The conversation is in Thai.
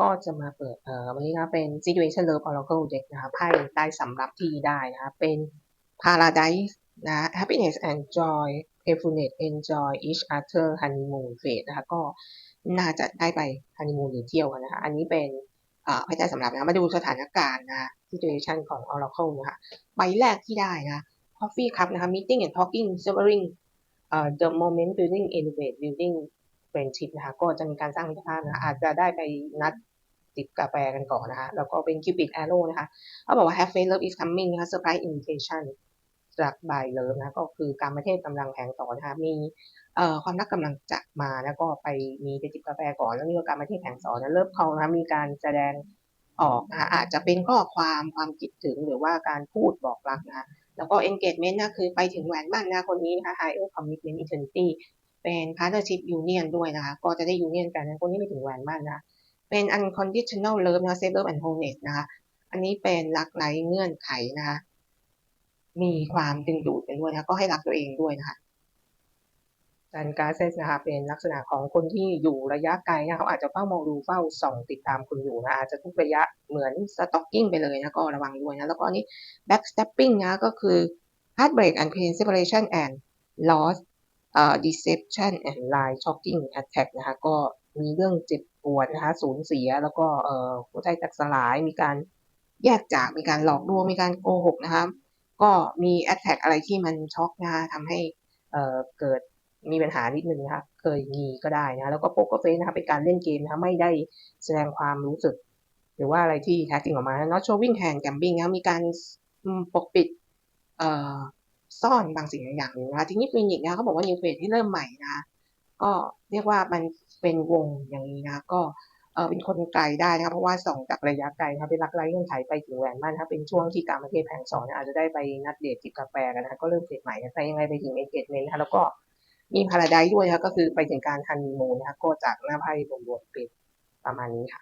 ก็จะมาเปิดเอ่อวันนี้นะเป็น Situation Love Oracle Deck นะคะไพ่ใต้สำหรับที่ได้นะคะเป็น Paradise นะ Happiness and Joy Playfulness Enjoy Each Other Honeymoon Phase นะคะก็น่าจะได้ไปฮันนีมูนหรือเที่ยวกันนะคะอันนี้เป็นอ่าไพ่ใต้สำหรับนะมาดูสถานการณ์นะ Situation ของ Oracle นะคะใบแรกที่ได้นะ Coffee Cup นะคะ Meeting and Talking Savoring เอ่อ The Moment Building Elevate Building Friendship นะคะ ก็จะมีการสร้างมิตรภาพนะคะอาจจะได้ไปนัดจิบกาแฟกันก่อนนะคะ แล้วก็เป็น Cupid Arrow นะคะเขาบอกว่า Have faith love is coming นะคะ Surprise invitation จาก by love นะก็คือการประเทศกำลังแผงต่อนะคะมีความรักกำลังจะมาแล้วก็ไปมีไปจิบกาแฟก่อนแล้วมีโอกาสมาที่แผงสอนนะเริ่มเขานะคะมีการแสดงออกนะคะอาจจะเป็นข้อความความคิดถึงหรือว่าการพูดบอกรักนะคะแล้วก็ engagement นะคือไปถึงแหวนมั่นนะคนนี้นะคะ higher commitment eternity เป็น partnership union ด้วยนะคะ ก็จะได้ union กันคนนี้ไปถึงแหวนมั่นะ เป็น unconditional love นะ safe love and wholeness นะคะ อันนี้เป็นรักไร้เงื่อนไขนะคะ มีความดึงดูดกันด้วยนะ ก็ให้รักตัวเองด้วยนะคะดันการเซสนะคะเป็นลักษณะของคนที่อยู่ระยะไกลนะเขาอาจจะเฝ้ามองดูเฝ้าส่องติดตามคุณอยู่นะอาจจะทุกระยะเหมือนสต็อกกิ้งไปเลยนะก็ระวังด้วยนะแล้วก็อันนี้ backstepping นะก็คือ heartbreak and pain separation and loss เอ่อ deception and lie shocking attack นะคะก็มีเรื่องเจ็บปวดนะคะสูญเสียแล้วก็เอ่อหัวใจแตกสลายมีการแยกจากมีการหลอกลวงมีการโกหกนะคะก็มี attack อะไรที่มันช็อกนะคะทำให้เอ่อเกิดมีปัญหานิดนึงนะคะเคยมีก็ได้นะแล้วก็โป๊กเกอร์เฟสนะคะเป็นการเล่นเกมนะคะไม่ได้แสดงความรู้สึก หรือว่าอะไรที่แท้จริงออกมา not showing hand gambling นะมีการปกปิดเอ่อ ซ่อนบางสิ่งบางอย่างอยู่นะคะทีนี้ฟินิกส์นะเขาบอกว่า new phase ที่เริ่มใหม่นะก็เรียกว่ามันเป็นวงอย่างนี้นะก็เออเป็นคนไกลได้นะคะเพราะว่าส่องจากระยะไกลนะคะเป็นรักไร้เงื่อนไขไปถึงแหวนมั่นนะคะเป็นช่วงที่การประเทศแผงสอนอาจจะได้ไปนัดเดทจิบกาแฟกันนะคะก็เริ่มเฟสใหม่นะแต่ยังไงไปถึงเอเกตเมนนะคะแล้วก็มีพาราไดด้วยนะคะก็คือไปถึงการฮันนีมูนนะคะก็จากหน้าไพ่รวมๆเป็นประมาณนี้ค่ะ